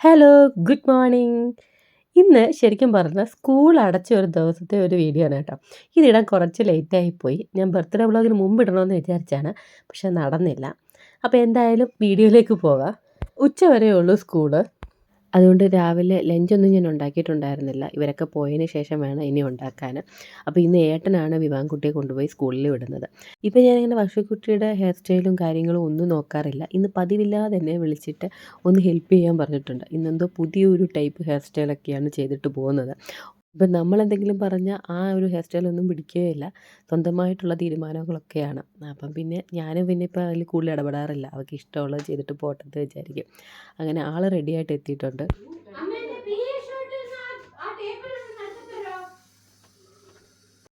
Hello good morning ഇന്ന് ശരിക്കും പറഞ്ഞാൽ സ്കൂൾ അടച്ച ഒരു ദിവസത്തെ ഒരു വീഡിയോ ആണ് കേട്ടോ. ഇതിടാൻ കുറച്ച് ലേറ്റായി പോയി. ഞാൻ ബർത്ത്ഡേ വ്ളോഗിന് മുമ്പ് ഇടണമെന്ന് വിചാരിച്ചാണ് പക്ഷെ നടന്നില്ല. അപ്പോൾ എന്തായാലും വീഡിയോയിലേക്ക് പോകാം. ഉച്ച വരെ ഉള്ളൂ സ്കൂൾ അതുകൊണ്ട് രാവിലെ ലഞ്ചൊന്നും ഞാൻ ഉണ്ടാക്കിയിട്ടുണ്ടായിരുന്നില്ല. ഇവരൊക്കെ പോയതിന് ശേഷം വേണം ഇനി ഉണ്ടാക്കാൻ അപ്പോൾ ഇന്ന് ഏട്ടനാണ് വിവാൻകുട്ടിയെ കൊണ്ടുപോയി സ്കൂളിൽ വിടുന്നത്. ഇപ്പോൾ ഞാനിങ്ങനെ വർഷക്കുട്ടിയുടെ ഹെയർ സ്റ്റൈലും കാര്യങ്ങളും ഒന്നും നോക്കാറില്ല. ഇന്ന് പതിവില്ലാതെ എന്നെ വിളിച്ചിട്ട് ഒന്ന് ഹെൽപ്പ് ചെയ്യാൻ പറഞ്ഞിട്ടുണ്ട്. ഇന്നെന്തോ പുതിയൊരു ടൈപ്പ് ഹെയർ സ്റ്റൈലൊക്കെയാണ് ചെയ്തിട്ട് പോകുന്നത്. ഇപ്പം നമ്മളെന്തെങ്കിലും പറഞ്ഞാൽ ആ ഒരു ഹെയർ സ്റ്റൈലൊന്നും പിടിക്കുകയില്ല. സ്വന്തമായിട്ടുള്ള തീരുമാനങ്ങളൊക്കെയാണ്. അപ്പം പിന്നെ ഞാനും പിന്നെ ഇപ്പോൾ അതിൽ കൂടുതൽ ഇടപെടാറില്ല. അവൾക്ക് ഇഷ്ടമുള്ളത് ചെയ്തിട്ട് പോട്ടെന്ന് വിചാരിക്കും. അങ്ങനെ ആൾ റെഡിയായിട്ട് എത്തിയിട്ടുണ്ട്.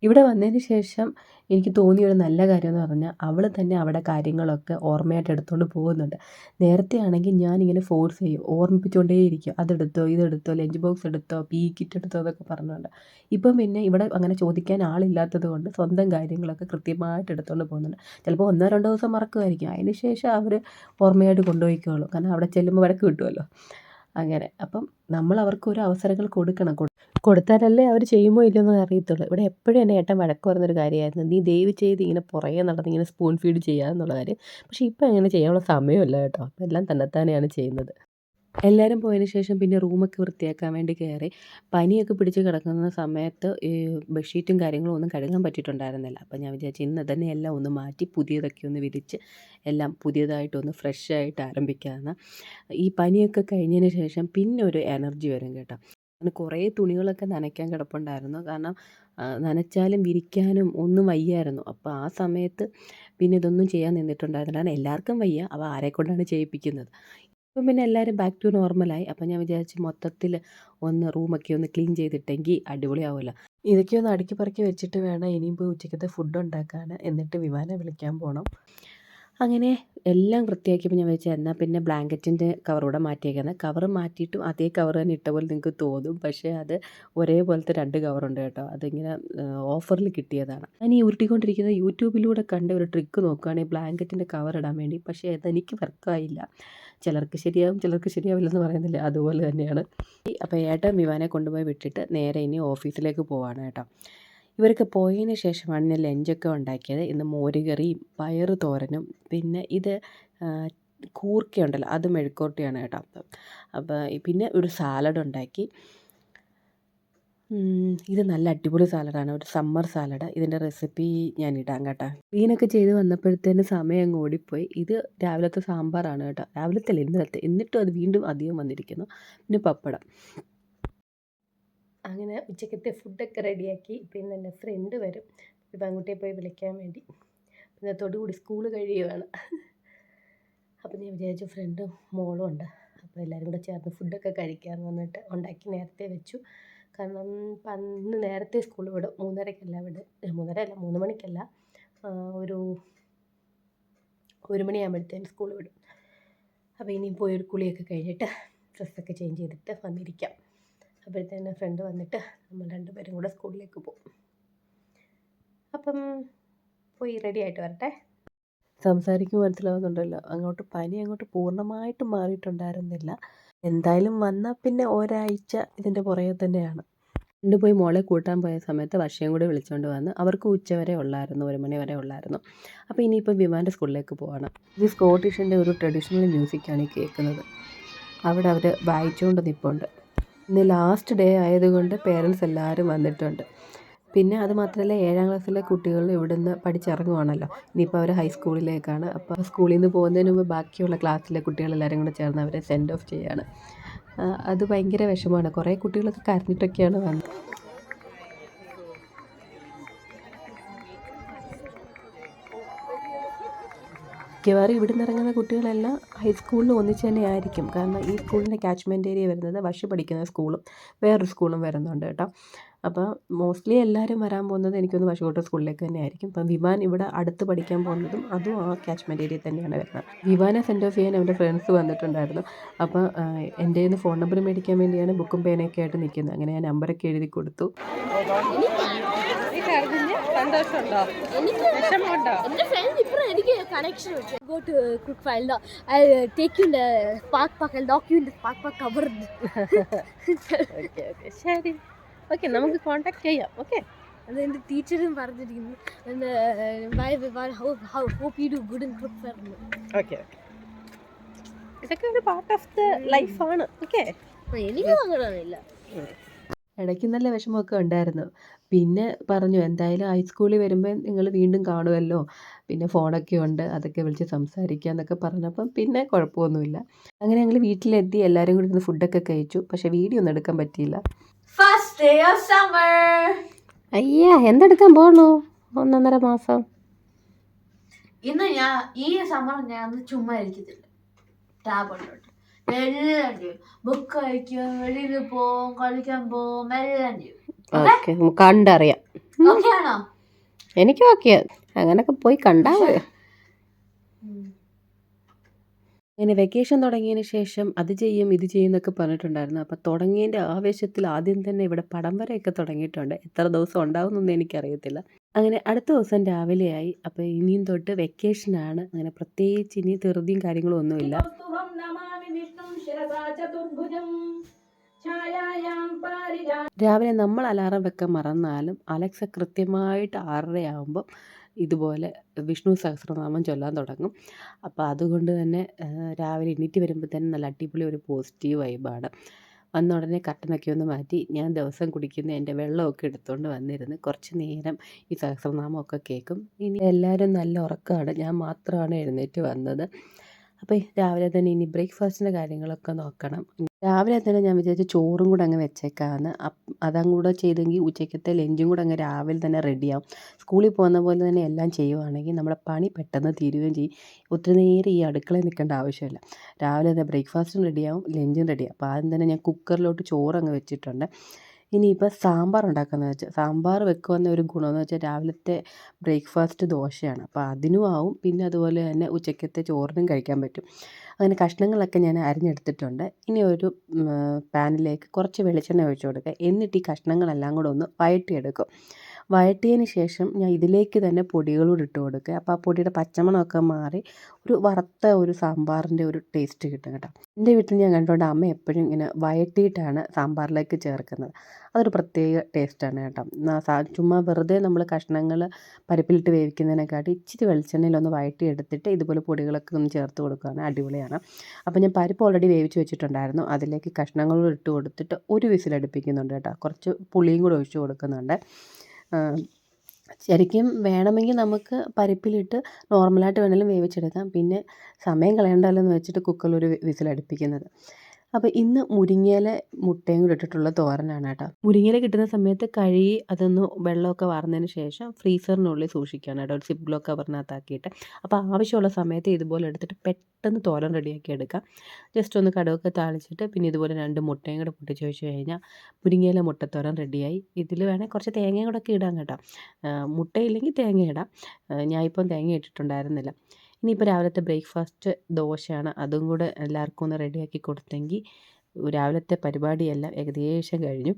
ഇവിടെ വന്നതിന് ശേഷം എനിക്ക് തോന്നിയ ഒരു നല്ല കാര്യം എന്ന് പറഞ്ഞാൽ അവൾ തന്നെ അവിടെ കാര്യങ്ങളൊക്കെ ഓർമ്മയായിട്ട് എടുത്തുകൊണ്ട് പോകുന്നുണ്ട്. നേരത്തെ ആണെങ്കിൽ ഞാനിങ്ങനെ ഫോഴ്സ് ചെയ്യും. ഓർമ്മിപ്പിച്ചുകൊണ്ടേയിരിക്കും അതെടുത്തോ ഇതെടുത്തോ ലഞ്ച് ബോക്സ് എടുത്തോ പി കിറ്റ് എടുത്തോ എന്നൊക്കെ പറഞ്ഞുകൊണ്ട് ഇപ്പം പിന്നെ ഇവിടെ അങ്ങനെ ചോദിക്കാൻ ആളില്ലാത്തത് കൊണ്ട് സ്വന്തം കാര്യങ്ങളൊക്കെ കൃത്യമായിട്ട് എടുത്തുകൊണ്ട് പോകുന്നുണ്ട്. ചിലപ്പോൾ ഒന്നോ രണ്ടോ ദിവസം മറക്കുമായിരിക്കും അതിന് ശേഷം അവർ ഓർമ്മയായിട്ട് കൊണ്ടുപോയിക്കോളും. കാരണം അവിടെ ചെല്ലുമ്പോൾ വഴക്ക് കിട്ടുമല്ലോ അങ്ങനെ. അപ്പം നമ്മൾ അവർക്ക് ഒരു അവസരങ്ങൾ കൊടുക്കണം. കൊടുത്താലല്ലേ അവർ ചെയ്യുമോ ഇല്ലയോ എന്ന് അറിയത്തുള്ളൂ. ഇവിടെ എപ്പോഴും എന്നെ ഏട്ടൻ വഴക്ക് പറഞ്ഞൊരു കാര്യമായിരുന്നു. നീ ദയവ് ചെയ്ത് ഇങ്ങനെ പുറകെ നടന്ന് ഇങ്ങനെ സ്പൂൺ ഫീഡ് ചെയ്യാമെന്നുള്ള കാര്യം. പക്ഷേ ഇപ്പം അങ്ങനെ ചെയ്യാനുള്ള സമയമില്ല കേട്ടോ. അപ്പം എല്ലാം തന്നെത്താനെയാണ് ചെയ്യുന്നത്. എല്ലാവരും പോയതിന് ശേഷം പിന്നെ റൂമൊക്കെ വൃത്തിയാക്കാൻ വേണ്ടി കയറി. പനിയൊക്കെ പിടിച്ച് കിടക്കുന്ന സമയത്ത് ഈ ബെഡ്ഷീറ്റും കാര്യങ്ങളും ഒന്നും കഴുകാൻ പറ്റിയിട്ടുണ്ടായിരുന്നില്ല. അപ്പം ഞാൻ വിചാരിച്ചു ഇന്ന് തന്നെ എല്ലാം ഒന്ന് മാറ്റി പുതിയതൊക്കെ ഒന്ന് വിരിച്ച് എല്ലാം പുതിയതായിട്ടൊന്ന് ഫ്രഷ് ആയിട്ട് ആരംഭിക്കാമെന്ന്. ഈ പനിയൊക്കെ കഴിഞ്ഞതിന് ശേഷം പിന്നെ ഒരു എനർജി വരും കേട്ടോ. അങ്ങനെ കുറേ തുണികളൊക്കെ നനയ്ക്കാൻ കിടപ്പുണ്ടായിരുന്നു. കാരണം നനച്ചാലും വിരിക്കാനും ഒന്നും വയ്യായിരുന്നു. അപ്പോൾ ആ സമയത്ത് പിന്നെ ഇതൊന്നും ചെയ്യാൻ നിന്നിട്ടുണ്ടായിരുന്നില്ല. കാരണം എല്ലാവർക്കും വയ്യ. അപ്പോൾ ആരെക്കൊണ്ടാണ് ചെയ്യിപ്പിക്കുന്നത്? ഇപ്പം പിന്നെ എല്ലാവരും ബാക്ക് ടു നോർമലായി അപ്പം ഞാൻ വിചാരിച്ചു മൊത്തത്തിൽ ഒന്ന് റൂമൊക്കെ ഒന്ന് ക്ലീൻ ചെയ്തിട്ടെങ്കിൽ അടിപൊളിയാവുമല്ലോ. ഇതൊക്കെ ഒന്ന് അടുക്കി പറക്കി വെച്ചിട്ട് വേണം ഇനിയും പോയി ഉച്ചക്കത്തെ ഫുഡ് ഉണ്ടാക്കാൻ എന്നിട്ട് വിമാനം വിളിക്കാൻ പോകണം അങ്ങനെ എല്ലാം വൃത്തിയാക്കിയപ്പോൾ ഞാൻ വെച്ചാൽ എന്നാൽ പിന്നെ ബ്ലാങ്കറ്റിന്റെ കവറൂടെ മാറ്റിയേക്കുന്നത് കവർ മാറ്റിയിട്ടും അതേ കവർ തന്നെ ഇട്ട പോലെ നിങ്ങൾക്ക് തോന്നും. പക്ഷേ അത് ഒരേപോലത്തെ രണ്ട് കവറുണ്ട് കേട്ടോ. അതിങ്ങനെ ഓഫറിൽ കിട്ടിയതാണ്. ഞാൻ ഈ ഉരുട്ടിക്കൊണ്ടിരിക്കുന്ന യൂട്യൂബിലൂടെ കണ്ട ഒരു ട്രിക്ക് നോക്കുകയാണെങ്കിൽ ബ്ലാങ്കറ്റിന്റെ കവർ ഇടാൻ വേണ്ടി. പക്ഷേ അതെനിക്ക് വർക്കായില്ല ചിലർക്ക് ശരിയാവും ചിലർക്ക് ശരിയാവില്ലെന്ന് പറയുന്നില്ല. അതുപോലെ തന്നെയാണ്. അപ്പോൾ ഏട്ടൻ വിവാനെ കൊണ്ടുപോയി വിട്ടിട്ട് നേരെ ഇനി ഓഫീസിലേക്ക് പോവാണ് കേട്ടോ. ഇവരൊക്കെ പോയതിന് ശേഷമാണ് ഞാൻ ലഞ്ചൊക്കെ ഉണ്ടാക്കിയത്. ഇന്ന് മോരുകറിയും പയർ തോരനും പിന്നെ ഇത് കൂർക്കയുണ്ടല്ലോ അത് മെഴുക്കോട്ടിയാണ് കേട്ടോ. അപ്പം അപ്പോൾ പിന്നെ ഒരു സാലഡ് ഉണ്ടാക്കി. ഇത് നല്ല അടിപൊളി സാലഡാണ് ഒരു സമ്മർ സാലഡ് ഇതിന്റെ റെസിപ്പി ഞാൻ ഇടാം കേട്ടോ. മീനൊക്കെ ചെയ്ത് വന്നപ്പോഴത്തേന് സമയം അങ്ങ് ഓടിപ്പോയി. ഇത് രാവിലത്തെ സാമ്പാറാണ് കേട്ടോ. രാവിലത്തെ അല്ല ഇന്നലത്തെ. എന്നിട്ടും അത് വീണ്ടും അധികം വന്നിരിക്കുന്നു. പിന്നെ പപ്പടം. അങ്ങനെ ഉച്ചക്കത്തെ ഫുഡൊക്കെ റെഡിയാക്കി പിന്നെ എന്റെ ഫ്രണ്ട് വരും. പെൺകുട്ടിയെ പോയി വിളിക്കാൻ വേണ്ടി. പിന്നെ തൊടുകൂടി സ്കൂൾ കഴിയുകയാണ് അപ്പം ഞാൻ വിചാരിച്ചു ഫ്രണ്ടും മോളും ഉണ്ട്. അപ്പോൾ എല്ലാവരും കൂടെ ചേർന്ന് ഫുഡൊക്കെ കഴിക്കാമെന്ന് പറഞ്ഞിട്ട് ഉണ്ടാക്കി നേരത്തെ വെച്ചു. കാരണം പന്ന് നേരത്തെ സ്കൂൾ വിടും. മൂന്നരക്കല്ല വിടും മൂന്നര അല്ല മൂന്ന് മണിക്കല്ല. ഒരു ഒരു മണിയാകുമ്പോഴത്തേന് സ്കൂൾ വിടും. അപ്പോൾ ഇനിയും പോയി ഒരു കുളിയൊക്കെ കഴിഞ്ഞിട്ട് ഡ്രസ്സൊക്കെ ചേഞ്ച് ചെയ്തിട്ട് വന്നിരിക്കാം. അപ്പോഴത്തേന് ഫ്രണ്ട് വന്നിട്ട് നമ്മൾ രണ്ടുപേരും കൂടെ സ്കൂളിലേക്ക് പോകും അപ്പം പോയി റെഡി ആയിട്ട് വരട്ടെ. സംസാരിക്കും മനസ്സിലാവുന്നുണ്ടല്ലോ. അങ്ങോട്ട് പനി അങ്ങോട്ട് പൂർണമായിട്ട് മാറിയിട്ടുണ്ടായിരുന്നില്ല. എന്തായാലും വന്നാൽ പിന്നെ ഒരാഴ്ച ഇതിന്റെ പുറകെ തന്നെയാണ്. രണ്ട് പോയി മോളെ കൂട്ടാൻ പോയ സമയത്ത് വർഷയും കൂടി വിളിച്ചുകൊണ്ട് വന്ന് അവർക്ക് ഉച്ച വരെ ഉള്ളായിരുന്നു ഒരു മണി വരെ ഉള്ളായിരുന്നു. അപ്പോൾ ഇനിയിപ്പോൾ വിമാന്റെ സ്കൂളിലേക്ക് പോവാണ്. ഇത് സ്കോട്ടിഷിന്റെ ഒരു ട്രഡീഷണൽ മ്യൂസിക്കാണ് ഈ കേൾക്കുന്നത്. അവിടെ അവർ വായിച്ചുകൊണ്ട് നിൽപ്പുണ്ട് ഇന്ന് ലാസ്റ്റ് ഡേ ആയതുകൊണ്ട് പേരൻസ് എല്ലാവരും വന്നിട്ടുണ്ട്. പിന്നെ അത് മാത്രമല്ല ഏഴാം ക്ലാസ്സിലെ കുട്ടികൾ ഇവിടുന്ന് പഠിച്ചിറങ്ങുവാണല്ലോ. ഇനിയിപ്പോൾ അവർ ഹൈസ്കൂളിലേക്കാണ് അപ്പോൾ സ്കൂളിൽ നിന്ന് പോകുന്നതിന് മുമ്പ് ബാക്കിയുള്ള ക്ലാസ്സിലെ കുട്ടികളെല്ലാവരും കൂടെ ചേർന്ന് അവരെ സെൻഡ് ഓഫ് ചെയ്യാണ്. അത് ഭയങ്കര വിഷമമാണ്. കുറേ കുട്ടികളൊക്കെ കരഞ്ഞിട്ടൊക്കെയാണ് വന്നത്. മിക്കവാറും ഇവിടെ നിന്ന് ഇറങ്ങുന്ന കുട്ടികളെല്ലാം ഹൈസ്കൂളിൽ ഒന്നിച്ച് തന്നെ ആയിരിക്കും. കാരണം ഈ സ്കൂളിന്റെ ക്യാച്ച്മെന്റ് ഏരിയ വരുന്നത് വഷി പഠിക്കുന്ന സ്കൂളും വേറൊരു സ്കൂളും വരുന്നുണ്ട് കേട്ടോ. അപ്പോൾ മോസ്റ്റ്ലി എല്ലാവരും വരാൻ പോകുന്നത് എനിക്കൊന്ന് വശിക്കോട്ട സ്കൂളിലേക്ക് തന്നെ ആയിരിക്കും അപ്പം വിമാൻ ഇവിടെ അടുത്ത് പഠിക്കാൻ പോകുന്നതും അതും ആ ക്യാച്ച്മെന്റ് ഏരിയയിൽ തന്നെയാണ് വരുന്നത്. വിമാനെ സെൻഡ് ഓഫ് ചെയ്യാൻ അവന്റെ ഫ്രണ്ട്സ് വന്നിട്ടുണ്ടായിരുന്നു. അപ്പോൾ എന്റെ കയ്യിൽ നിന്ന് ഫോൺ നമ്പർ മേടിക്കാൻ വേണ്ടിയാണ് ബുക്കും പേനയൊക്കെ ആയിട്ട് നിൽക്കുന്നത്. അങ്ങനെ ഞാൻ നമ്പറൊക്കെ എഴുതി കൊടുത്തു. എനിക്ക് ശരി. ഓക്കെ നമുക്ക് കോൺടാക്ട് ചെയ്യാം. ഓക്കെ അത് എന്റെ ടീച്ചറും പറഞ്ഞിരിക്കുന്നു. ഓക്കെ ഇതൊക്കെ ഒരു പാർട്ട് ഓഫ് ദ ലൈഫാണ് ഓക്കെ എനിക്ക് അങ്ങനെയാണില്ല ഇടയ്ക്ക് നല്ല വിഷമമൊക്കെ ഉണ്ടായിരുന്നു. പിന്നെ പറഞ്ഞു എന്തായാലും ഹൈസ്കൂളിൽ വരുമ്പോൾ നിങ്ങൾ വീണ്ടും കാണുമല്ലോ. പിന്നെ ഫോണൊക്കെ ഉണ്ട് അതൊക്കെ വിളിച്ച് സംസാരിക്കുക എന്നൊക്കെ പറഞ്ഞപ്പം പിന്നെ കുഴപ്പമൊന്നുമില്ല. അങ്ങനെ ഞങ്ങൾ വീട്ടിലെത്തി എല്ലാവരും കൂടി ഇരുന്ന് ഫുഡൊക്കെ കഴിച്ചു. പക്ഷേ വീഡിയോ ഒന്നും എടുക്കാൻ പറ്റിയില്ല. ഡേ ഓഫ് സമ്മർ അയ്യാ എന്തെടുക്കാൻ പോണു? ഒന്നൊന്നര മാസം. ഇന്ന് ഞാൻ ഈ സമ്മർ ഞാൻ ചുമ്മാ ഇരിക്കത്തില്ല. ടാബ് ഉണ്ടോട്ട്. എല്ലാം ചെയ്യും ബുക്ക് കഴിക്കും വെളിയിൽ പോവും കളിക്കാൻ പോവും എല്ലാം ചെയ്യും ഓക്കെ കണ്ടറിയാം. ഓക്കെ ആണോ? എനിക്ക് ഓക്കെ അങ്ങനൊക്കെ പോയി കണ്ടാ മതി അങ്ങനെ വെക്കേഷൻ തുടങ്ങിയതിന് ശേഷം അത് ചെയ്യും ഇത് ചെയ്യും എന്നൊക്കെ പറഞ്ഞിട്ടുണ്ടായിരുന്നു. അപ്പോൾ തുടങ്ങിയതിന്റെ ആവേശത്തിൽ ആദ്യം തന്നെ ഇവിടെ പടം വരെയൊക്കെ തുടങ്ങിയിട്ടുണ്ട്. എത്ര ദിവസം ഉണ്ടാവുമെന്നൊന്നും എനിക്കറിയത്തില്ല. അങ്ങനെ അടുത്ത ദിവസം രാവിലെയായി. അപ്പോൾ ഇനിയും തൊട്ട് വെക്കേഷനാണ് അങ്ങനെ പ്രത്യേകിച്ച് ഇനി ധൃതിയും കാര്യങ്ങളും ഒന്നുമില്ല. രാവിലെ നമ്മൾ അലാറം വെക്കാൻ മറന്നാലും അലക്സ കൃത്യമായിട്ട് ആറരയാകുമ്പോൾ ഇതുപോലെ വിഷ്ണു സഹസ്രനാമം ചൊല്ലാൻ തുടങ്ങും. അപ്പോൾ അതുകൊണ്ട് തന്നെ രാവിലെ എണീറ്റ് വരുമ്പോൾ തന്നെ നല്ല അടിപൊളി ഒരു പോസിറ്റീവ് വൈബാണ്. വന്ന ഉടനെ കട്ടനൊക്കെ ഒന്ന് മാറ്റി ഞാൻ ദിവസം കുടിക്കുന്ന എന്റെ വെള്ളമൊക്കെ എടുത്തുകൊണ്ട് വന്നിരുന്ന് കുറച്ച് നേരം ഈ സഹസ്രനാമമൊക്കെ കേൾക്കും ഇനി എല്ലാവരും നല്ല ഉറക്കമാണ് ഞാൻ മാത്രമാണ് എഴുന്നേറ്റ് വന്നത്. അപ്പോൾ രാവിലെ തന്നെ ഇനി ബ്രേക്ക്ഫാസ്റ്റിന്റെ കാര്യങ്ങളൊക്കെ നോക്കണം. രാവിലെ തന്നെ ഞാൻ വിചാരിച്ചു ചോറും കൂടെ അങ്ങ് വെച്ചേക്കാമെന്ന് അതങ്ങ് കൂടെ ചെയ്തെങ്കിൽ ഉച്ചയ്ക്കത്തെ ലഞ്ചും കൂടെ അങ്ങ് രാവിലെ തന്നെ റെഡിയാവും സ്കൂളിൽ പോകുന്ന പോലെ തന്നെ എല്ലാം ചെയ്യുവാണെങ്കിൽ നമ്മുടെ പണി പെട്ടെന്ന് തീരുകയും ചെയ്യും. ഒത്തിരി നേരം ഈ അടുക്കളയിൽ നിൽക്കേണ്ട ആവശ്യമില്ല. രാവിലെ തന്നെ ബ്രേക്ക്ഫാസ്റ്റും റെഡിയാവും ലഞ്ചും റെഡിയാവും അപ്പോൾ ആദ്യം തന്നെ ഞാൻ കുക്കറിലോട്ട് ചോറ് അങ്ങ് വെച്ചിട്ടുണ്ട്. ഇനിയിപ്പോൾ സാമ്പാർ ഉണ്ടാക്കാമെന്ന് വെച്ചാൽ സാമ്പാർ വെക്കുമെന്ന ഒരു ഗുണമെന്ന് വെച്ചാൽ രാവിലത്തെ ബ്രേക്ക്ഫാസ്റ്റ് ദോശയാണ്. അപ്പോൾ അതിനും ആവും. പിന്നെ അതുപോലെ തന്നെ ഉച്ചക്കത്തെ ചോറിനും കഴിക്കാൻ പറ്റും. അങ്ങനെ കഷ്ണങ്ങളൊക്കെ ഞാൻ അരിഞ്ഞെടുത്തിട്ടുണ്ട്. ഇനി ഒരു പാനിലേക്ക് കുറച്ച് വെളിച്ചെണ്ണ ഒഴിച്ച് കൊടുക്കുക. എന്നിട്ട് ഈ കഷ്ണങ്ങളെല്ലാം കൂടെ ഒന്ന് വഴറ്റിയെടുക്കും വഴറ്റിയതിന് ശേഷം ഞാൻ ഇതിലേക്ക് തന്നെ പൊടികളൂടെ ഇട്ട് കൊടുക്കുക. അപ്പോൾ ആ പൊടിയുടെ പച്ചമണമൊക്കെ മാറി ഒരു വറുത്ത ഒരു സാമ്പാറിന്റെ ഒരു ടേസ്റ്റ് കിട്ടും കേട്ടോ. എന്റെ വീട്ടിൽ ഞാൻ കണ്ടുകൊണ്ട് അമ്മ എപ്പോഴും ഇങ്ങനെ വഴറ്റിയിട്ടാണ് സാമ്പാറിലേക്ക് ചേർക്കുന്നത്. അതൊരു പ്രത്യേക ടേസ്റ്റാണ് കേട്ടോ. ചുമ്മാ വെറുതെ നമ്മൾ കഷ്ണങ്ങൾ പരിപ്പിലിട്ട് വേവിക്കുന്നതിനെക്കാട്ടി ഇച്ചിരി വെളിച്ചെണ്ണയിലൊന്ന് വഴറ്റിയെടുത്തിട്ട് ഇതുപോലെ പൊടികളൊക്കെ ഒന്ന് ചേർത്ത് കൊടുക്കുകയാണ്. അടിപൊളിയാണ്. അപ്പോൾ ഞാൻ പരിപ്പ് ഓൾറെഡി വേവിച്ച് വെച്ചിട്ടുണ്ടായിരുന്നു. അതിലേക്ക് കഷ്ണങ്ങളും ഇട്ട് കൊടുത്തിട്ട് ഒരു വിസിലടുപ്പിക്കുന്നുണ്ട് കേട്ടോ. കുറച്ച് പുളിയും കൂടെ ഒഴിച്ച് കൊടുക്കുന്നുണ്ട്. ശരിക്കും വേണമെങ്കിൽ നമുക്ക് പരിപ്പിലിട്ട് നോർമലായിട്ട് വേണമെങ്കിലും വേവിച്ചെടുക്കാം. പിന്നെ സമയം കളയണ്ടല്ലോ എന്ന് വെച്ചിട്ട് കുക്കറിൽ ഒരു വിസിലടുപ്പിക്കുന്നത്. അപ്പോൾ ഇന്ന് മുരിങ്ങയില മുട്ടയും കൂടി ഇട്ടിട്ടുള്ള തോരനാണ് കേട്ടോ. മുരിങ്ങയില കിട്ടുന്ന സമയത്ത് കഴുകി അതൊന്ന് വെള്ളമൊക്കെ വാർന്നതിന് ശേഷം ഫ്രീസറിനുള്ളിൽ സൂക്ഷിക്കുകയാണ് കേട്ടോ. ഒരു സിപ്പ് ബ്ലോക്ക് കവറിനകത്താക്കിയിട്ട് അപ്പോൾ ആവശ്യമുള്ള സമയത്ത് ഇതുപോലെ എടുത്തിട്ട് പെട്ടെന്ന് തോരൻ റെഡിയാക്കി എടുക്കാം. ജസ്റ്റ് ഒന്ന് കടുവൊക്കെ താളിച്ചിട്ട് പിന്നെ ഇതുപോലെ രണ്ട് മുട്ടയും കൂടെ പൊട്ടിച്ച് വെച്ച് കഴിഞ്ഞാൽ മുരിങ്ങയില മുട്ടത്തോരൻ റെഡിയായി. ഇതിൽ വേണേൽ കുറച്ച് തേങ്ങയും കൂടെ ഒക്കെ ഇടാം കേട്ടോ. മുട്ടയില്ലെങ്കിൽ തേങ്ങ ഇടാം. ഇപ്പം തേങ്ങ ഇട്ടിട്ടുണ്ടായിരുന്നില്ല. ഇനിയിപ്പോൾ രാവിലത്തെ ബ്രേക്ക്ഫാസ്റ്റ് ദോശയാണ്. അതും കൂടെ എല്ലാവർക്കും ഒന്ന് റെഡിയാക്കി കൊടുത്തെങ്കിൽ രാവിലത്തെ പരിപാടിയെല്ലാം ഏകദേശം കഴിഞ്ഞു.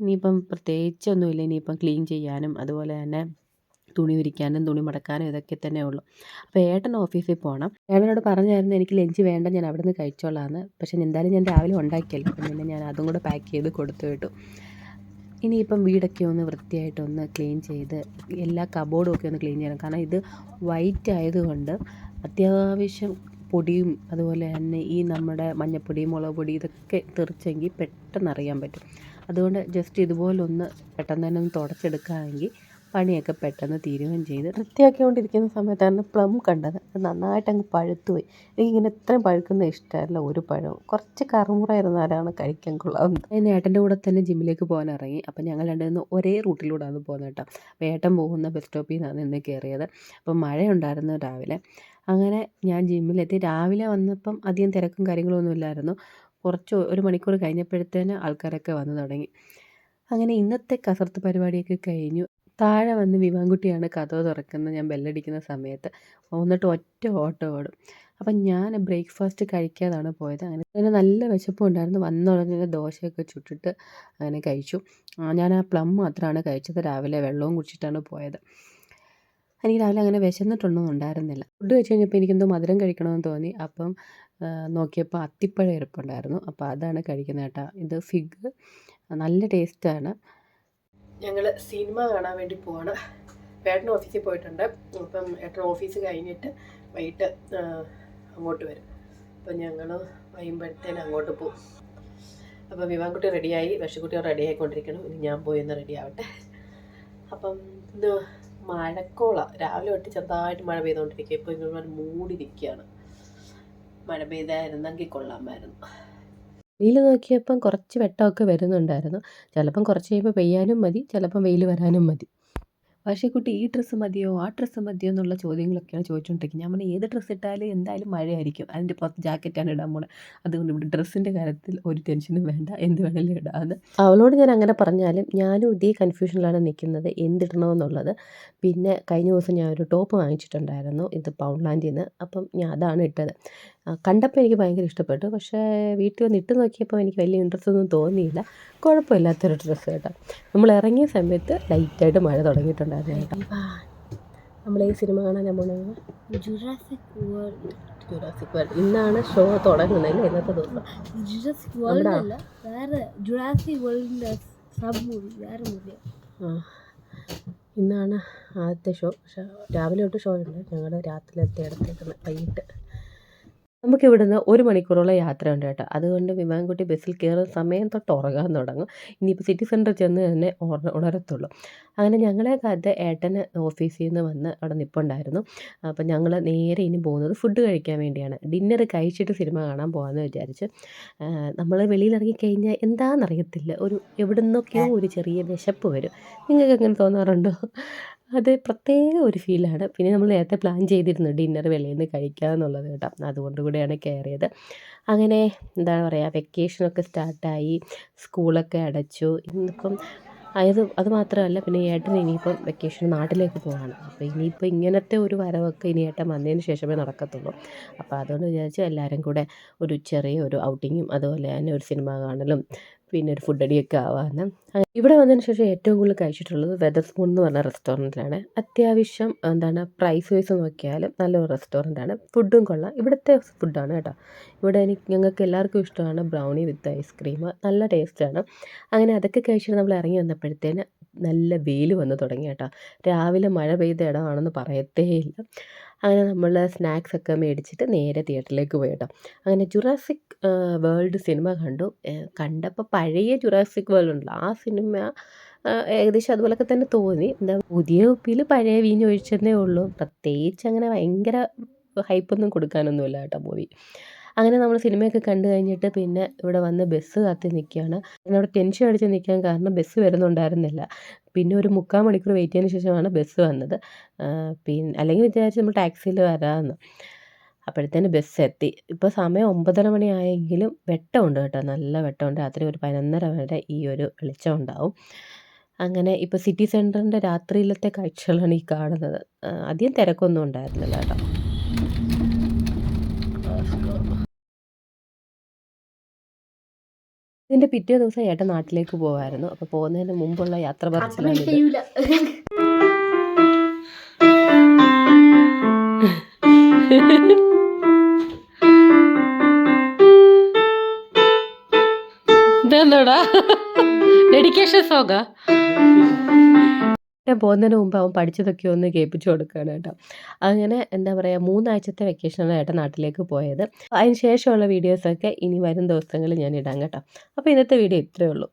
ഇനിയിപ്പം പ്രത്യേകിച്ചൊന്നുമില്ല. ഇനിയിപ്പം ക്ലീൻ ചെയ്യാനും അതുപോലെ തന്നെ തുണി വിരിക്കാനും തുണി മടക്കാനും ഇതൊക്കെ തന്നെ ഉള്ളൂ. അപ്പോൾ ഏട്ടൻ ഓഫീസിൽ പോകണം ഏട്ടനോട് പറഞ്ഞായിരുന്നു എനിക്ക് ലഞ്ച് വേണ്ട ഞാൻ അവിടെ നിന്ന് കഴിച്ചോളാമെന്ന് പക്ഷേ എന്തായാലും ഞാൻ രാവിലെ ഉണ്ടാക്കിയല്ലോ. അപ്പം പിന്നെ ഞാൻ അതും കൂടെ പാക്ക് ചെയ്ത് കൊടുത്തു വിട്ടു. ഇനിയിപ്പം വീടൊക്കെ ഒന്ന് വൃത്തിയായിട്ടൊന്ന് ക്ലീൻ ചെയ്ത് എല്ലാ കബോർഡും ഒക്കെ ഒന്ന് ക്ലീൻ ചെയ്യണം. കാരണം ഇത് വൈറ്റ് ആയതുകൊണ്ട് അത്യാവശ്യം പൊടിയും അതുപോലെ തന്നെ ഈ നമ്മുടെ മഞ്ഞപ്പൊടി മുളക് പൊടി ഇതൊക്കെ തെറിച്ചെങ്കിൽ പെട്ടെന്ന് അറിയാൻ പറ്റും. അതുകൊണ്ട് ജസ്റ്റ് ഇതുപോലൊന്ന് പെട്ടെന്ന് തന്നെ ഒന്ന് തുടച്ചെടുക്കുകയാണെങ്കിൽ പണിയൊക്കെ പെട്ടെന്ന് തീരുകയും ചെയ്ത് വൃത്തിയാക്കിക്കൊണ്ടിരിക്കുന്ന സമയത്താണ് പ്ലം കണ്ടത്. അത് നന്നായിട്ട് അങ്ങ് പഴുത്തു പോയി എനിക്കിങ്ങനെ ഇത്രയും പഴുക്കുന്ന ഇഷ്ടമല്ല ഒരു പഴവും. കുറച്ച് കറുമുറ ഇരുന്നാലാണ് കഴിക്കാൻ കൊള്ളാവുന്നത്. അതിന് ഏട്ടന്റെ കൂടെ തന്നെ ജിമ്മിലേക്ക് പോകാൻ ഇറങ്ങി. അപ്പം ഞങ്ങൾ രണ്ടുപേരും ഒരേ റൂട്ടിലൂടെയാണ് പോകുന്നത് കേട്ടോ. ഏട്ടൻ പോകുന്ന ബസ് സ്റ്റോപ്പിൽ നിന്നാണ് ഇന്ന് കയറിയത്. അപ്പം മഴയുണ്ടായിരുന്നു രാവിലെ. അങ്ങനെ ഞാൻ ജിമ്മിലെത്തി രാവിലെ വന്നപ്പം അധികം തിരക്കും കാര്യങ്ങളൊന്നും ഇല്ലായിരുന്നു. കുറച്ച് ഒരു മണിക്കൂർ കഴിഞ്ഞപ്പോഴത്തേന് ആൾക്കാരൊക്കെ വന്നു തുടങ്ങി. അങ്ങനെ ഇന്നത്തെ കസർത്ത് പരിപാടിയൊക്കെ കഴിഞ്ഞു. താഴെ വന്ന് വിവാൻകുട്ടിയാണ് കഥ തുറക്കുന്നത്. ഞാൻ ബെല്ലടിക്കുന്ന സമയത്ത്. വന്നിട്ട് ഒറ്റ ഓട്ടോ ഓടും. അപ്പം ഞാൻ ബ്രേക്ക്ഫാസ്റ്റ് കഴിക്കാതാണ് പോയത്. അങ്ങനെ അങ്ങനെ നല്ല വിശപ്പുണ്ടായിരുന്നു വന്ന ഉടനെ ദോശയൊക്കെ ചുട്ടിട്ട് അങ്ങനെ കഴിച്ചു. ഞാൻ ആ പ്ലം മാത്രമാണ് കഴിച്ചത്. രാവിലെ വെള്ളവും കുടിച്ചിട്ടാണ് പോയത്. എനിക്ക് രാവിലെ അങ്ങനെ വിശന്നിട്ടൊന്നും ഉണ്ടായിരുന്നില്ല. ഫുഡ് കഴിച്ച് കഴിഞ്ഞപ്പോൾ എനിക്കെന്തോ മധുരം കഴിക്കണമെന്ന് തോന്നി. അപ്പം നോക്കിയപ്പോൾ അത്തിപ്പഴം ഇരിപ്പുണ്ടായിരുന്നു. അപ്പോൾ അതാണ് കഴിക്കുന്നത് കേട്ടോ. ഇത് ഫിഗ്. നല്ല ടേസ്റ്റാണ്. ഞങ്ങൾ സിനിമ കാണാൻ വേണ്ടി പോവാണ്. ഏട്ടൻ ഓഫീസിൽ പോയിട്ടുണ്ട്. അപ്പം ഏട്ടൻ ഓഫീസ് കഴിഞ്ഞിട്ട് വൈകിട്ട് അങ്ങോട്ട് വരും. അപ്പം ഞങ്ങൾ വൈകുമ്പോഴത്തേന് അങ്ങോട്ട് പോകും അപ്പം വിവാൻകുട്ടി റെഡിയായി. വിഷക്കുട്ടി റെഡി ആയിക്കൊണ്ടിരിക്കണം ഇനി ഞാൻ പോയി ഒന്ന് റെഡി ആവട്ടെ അപ്പം മഴക്കോള. രാവിലെ തൊട്ട് ചെറുതായിട്ട് മഴ പെയ്തുകൊണ്ടിരിക്കുക ഇപ്പോൾ ഇങ്ങനെ മൂടി നിൽക്കുകയാണ് മഴ പെയ്തായിരുന്നെങ്കിൽ കൊള്ളാമായിരുന്നു. വെയിൽ നോക്കിയപ്പം കുറച്ച് വെട്ടമൊക്കെ വരുന്നുണ്ടായിരുന്നു. ചിലപ്പം കുറച്ച് കഴിയുമ്പോൾ പെയ്യാനും മതി. ചിലപ്പം വെയിൽ വരാനും മതി. പക്ഷേ കുട്ടി ഈ ഡ്രസ്സ് മതിയോ? ആ ഡ്രസ്സ് മതിയോ? എന്നുള്ള ചോദ്യങ്ങളൊക്കെയാണ് ചോദിച്ചുകൊണ്ടിരിക്കുന്നത് ഞാൻ പറഞ്ഞു ഏത് ഡ്രസ്സ് ഇട്ടാലും എന്തായാലും മഴയായിരിക്കും. അതിന്റെ പുറത്ത് ജാക്കറ്റാണ് ഇടാൻ പോണത് അതുകൊണ്ട് ഇവിടെ ഡ്രസ്സിന്റെ കാര്യത്തിൽ ഒരു ടെൻഷനും വേണ്ട. എന്ത് വേണമെങ്കിലും ഇടാമെന്ന് അവളോട് ഞാൻ അങ്ങനെ പറഞ്ഞാലും ഞാനും ഇതേ കൺഫ്യൂഷനിലാണ് നിൽക്കുന്നത് എന്തിടണമെന്നുള്ളത്. പിന്നെ കഴിഞ്ഞ ദിവസം ഞാൻ ഒരു ടോപ്പ് വാങ്ങിച്ചിട്ടുണ്ടായിരുന്നു. ഇത് പൗണ്ട്ലാൻഡിൽ നിന്ന് അപ്പം ഞാൻ അതാണ് ഇട്ടത്. കണ്ടപ്പോൾ എനിക്ക് ഭയങ്കര ഇഷ്ടപ്പെട്ടു. പക്ഷേ വീട്ടിൽ വന്ന് ഇട്ട് നോക്കിയപ്പോൾ എനിക്ക് വലിയ ഇൻട്രസ്റ്റ് ഒന്നും തോന്നിയില്ല. കുഴപ്പമില്ലാത്തൊരു ഡ്രസ്സ് കേട്ടോ. നമ്മൾ ഇറങ്ങിയ സമയത്ത് ലൈറ്റായിട്ട് മഴ തുടങ്ങിയിട്ടുണ്ടായിരുന്നു കേട്ടോ. നമ്മൾ ഈ സിനിമ കാണാൻ പോണെങ്കിൽ ജുറാസിക് വേൾഡ് ജുറാസിക് വേൾഡ് ഇന്നാണ് ഷോ തുടങ്ങുന്നത് അല്ലേ ഇന്നത്തെ ദിവസം? ജുറാസിക് വേൾഡ് അല്ല വേറെ ജുറാസിക് സബ് മൂവി വേറെ മൂവിയാണ് ആ. ഇന്നാണ് ആദ്യത്തെ ഷോ പക്ഷേ രാവിലെ തൊട്ട് ഷോ ഉണ്ട്. ഞങ്ങൾ രാത്രിയിലത്തെ ഇടത്തേക്കുന്നത് വൈകിട്ട് നമുക്ക് ഇവിടുന്ന് ഒരു മണിക്കൂറോളം യാത്രയുണ്ട് കേട്ടോ. അതുകൊണ്ട് വിമാൻകുട്ടി ബസ്സിൽ കയറുന്ന സമയം തൊട്ട് ഉറങ്ങാൻ തുടങ്ങും. ഇനിയിപ്പോൾ സിറ്റി സെന്ററിൽ ചെന്ന് തന്നെ ഉണ- ഉണരത്തുള്ളൂ. അങ്ങനെ ഞങ്ങളെ കാലത്ത് ഏട്ടന് ഓഫീസിൽ നിന്ന് വന്ന് അവിടെ നിൽപ്പുണ്ടായിരുന്നു അപ്പം ഞങ്ങൾ നേരെ ഇനി പോകുന്നത് ഫുഡ് കഴിക്കാൻ വേണ്ടിയാണ്. ഡിന്നർ കഴിച്ചിട്ട് സിനിമ കാണാൻ പോകാമെന്ന് വിചാരിച്ച്. നമ്മൾ വെളിയിലിറങ്ങി കഴിഞ്ഞാൽ എന്താണെന്നറിയത്തില്ല ഒരു എവിടെ നിന്നൊക്കെയോ ഒരു ചെറിയ വിശപ്പ് വരും. നിങ്ങൾക്ക് അങ്ങനെ തോന്നാറുണ്ടോ? അത് പ്രത്യേക ഒരു ഫീലാണ്. പിന്നെ നമ്മൾ നേരത്തെ പ്ലാൻ ചെയ്തിരുന്നു ഡിന്നർ വെളിയിൽ കഴിക്കുക എന്നുള്ളത് കേട്ടോ. അതുകൊണ്ട് കൂടെയാണ് കയറിയത്. അങ്ങനെ എന്താ പറയുക വെക്കേഷനൊക്കെ സ്റ്റാർട്ടായി സ്കൂളൊക്കെ അടച്ചു. ഇന്നിപ്പം അത് അത് മാത്രമല്ല പിന്നെ ഏട്ടൻ ഇനിയിപ്പം വെക്കേഷൻ നാട്ടിലേക്ക് പോവാണ്. അപ്പോൾ ഇനിയിപ്പോൾ ഇങ്ങനത്തെ ഒരു വരവൊക്കെ ഇനി ഏട്ടൻ വന്നതിന് ശേഷമേ നടക്കത്തുള്ളൂ. അപ്പോൾ അതുകൊണ്ട് വിചാരിച്ചു എല്ലാവരും കൂടെ ഒരു ചെറിയ ഒരു ഔട്ടിങ്ങും അതുപോലെ തന്നെ ഒരു സിനിമ കാണലും പിന്നെ ഒരു ഫുഡ് അടിയൊക്കെ ആവാമെന്ന് ഇവിടെ വന്നതിന് ശേഷം ഏറ്റവും കൂടുതൽ കഴിച്ചിട്ടുള്ളത് വെതർ സ്പൂൺ എന്ന് പറഞ്ഞ റെസ്റ്റോറന്റിലാണ് അത്യാവശ്യം എന്താണ് പ്രൈസ് വൈസ് നോക്കിയാലും നല്ലൊരു റെസ്റ്റോറന്റാണ് ഫുഡും കൊള്ളാം. ഇവിടുത്തെ ഫുഡാണ് കേട്ടോ. ഇവിടെ എനിക്ക് ഞങ്ങൾക്ക് എല്ലാവർക്കും ഇഷ്ടമാണ് ബ്രൗണി വിത്ത് ഐസ്ക്രീം നല്ല ടേസ്റ്റാണ് അങ്ങനെ അതൊക്കെ കഴിച്ചിട്ട് നമ്മൾ ഇറങ്ങി വന്നപ്പോഴത്തേന് നല്ല വെയിൽ വന്ന് തുടങ്ങി കേട്ടോ. രാവിലെ മഴ പെയ്ത ഇടമാണെന്ന് പറയത്തേ ഇല്ല. അങ്ങനെ നമ്മൾ സ്നാക്സ് ഒക്കെ മേടിച്ചിട്ട് നേരെ തിയേറ്ററിലേക്ക് പോയി കേട്ടോ. അങ്ങനെ ജുറാസിക് വേൾഡ് സിനിമ കണ്ടു. കണ്ടപ്പോൾ പഴയ ജുറാസിക് വേൾഡ് ഉണ്ടല്ലോ. ആ സിനിമ ഏകദേശം അതുപോലൊക്കെ തന്നെ തോന്നി. എന്താ പുതിയ കുപ്പിയിൽ പഴയ വീഞ്ഞ് ഒഴിച്ചതേ ഉള്ളൂ. പ്രത്യേകിച്ച് അങ്ങനെ ഭയങ്കര ഹൈപ്പൊന്നും കൊടുക്കാനൊന്നുമില്ല കേട്ടോ മൂവി അങ്ങനെ നമ്മൾ സിനിമയൊക്കെ കണ്ടു കഴിഞ്ഞിട്ട് പിന്നെ ഇവിടെ വന്ന് ബസ് കാത്തി നിൽക്കുകയാണ് അവിടെ ടെൻഷൻ അടിച്ച് നിൽക്കാൻ കാരണം ബസ് വരുന്നുണ്ടായിരുന്നില്ല. പിന്നെ ഒരു മുക്കാൽ മണിക്കൂർ വെയിറ്റ് ചെയ്തതിന് ശേഷമാണ് ബസ് വന്നത്. പിന്നെ അല്ലെങ്കിൽ വിചാരിച്ച് നമ്മൾ ടാക്സിയിൽ വരാമെന്ന് അപ്പോഴത്തേന് ബസ് എത്തി. ഇപ്പോൾ സമയം ഒമ്പതര മണിയായെങ്കിലും വെട്ടമുണ്ട് കേട്ടോ. നല്ല വെട്ടമുണ്ട്. രാത്രി ഒരു പതിനൊന്നര വരെ ഈ ഒരു വെളിച്ചം ഉണ്ടാവും. അങ്ങനെ ഇപ്പോൾ സിറ്റി സെന്ററിന്റെ രാത്രിയിലത്തെ കാഴ്ചകളാണ് ഈ കാണുന്നത്. അധികം തിരക്കൊന്നും ഉണ്ടായിരുന്നില്ല കേട്ടോ. ഇതിന്റെ പിറ്റേ ദിവസം ഏട്ടൻ നാട്ടിലേക്ക് പോവായിരുന്നു. അപ്പൊ പോകുന്നതിന് മുമ്പുള്ള യാത്ര പറച്ചിലാണ്. ഡെഡിക്കേഷൻ സോങ്ങാ ഞാൻ പോകുന്നതിന് മുമ്പ് അവൻ പഠിച്ചതൊക്കെ ഒന്ന് കേൾപ്പിച്ചു കൊടുക്കുകയാണ് കേട്ടോ. അങ്ങനെ എന്താ പറയുക മൂന്നാഴ്ചത്തെ വെക്കേഷനാണ് ഏട്ടൻ നാട്ടിലേക്ക് പോയത്. അതിന് ശേഷമുള്ള വീഡിയോസൊക്കെ ഇനി വരും ദിവസങ്ങളിൽ ഞാൻ ഇടാം കേട്ടോ. അപ്പോൾ ഇന്നത്തെ വീഡിയോ ഇത്രയേ ഉള്ളൂ.